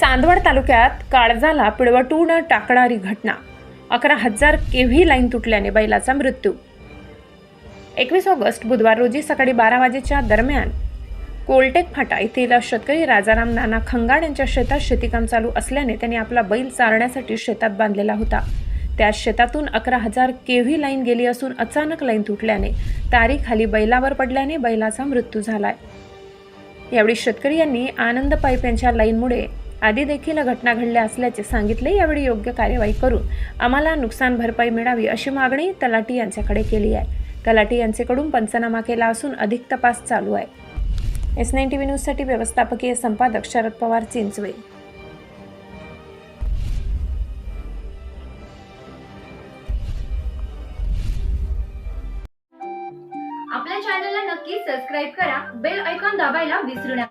चांदवड तालुक्यात काळजाला पिळवटून टाकणारी घटना. अकरा हजार केव्ही लाईन तुटल्याने बैलाचा मृत्यू. एकवीस ऑगस्ट बुधवार रोजी सकाळी बारा वाजेच्या दरम्यान कोलटेक फाटा येथील शेतकरी राजाराम नाना खंगाड यांच्या शेतात शेतीकाम चालू असल्याने त्यांनी आपला बैल चारण्यासाठी शेतात बांधलेला होता. त्या शेतातून अकरा हजार केव्ही लाईन गेली असून अचानक लाईन तुटल्याने तारी खाली बैलावर पडल्याने बैलाचा मृत्यू झालाय. यावेळी शेतकरी यांनी आनंद पाईप यांच्या लाईनमुळे आधी देखील घटना घडल्या असल्याचे सांगितले यावेळी योग्य कार्यवाही करून आम्हाला नुकसान भरपाई मिळावी अशी मागणी तलाटी यांच्याकडे केली आहे. तलाटी यांच्याकडून पंचनामा केला असून अधिक तपास चालू आहे. एस नाईन टी व्ही न्यूजसाठी व्यवस्थापकीय संपादक शरद पवार चिंचवे. आपल्या चॅनलला नक्की सबस्क्राईब करा बेल ऐकॉन दाबायला विसरू नका.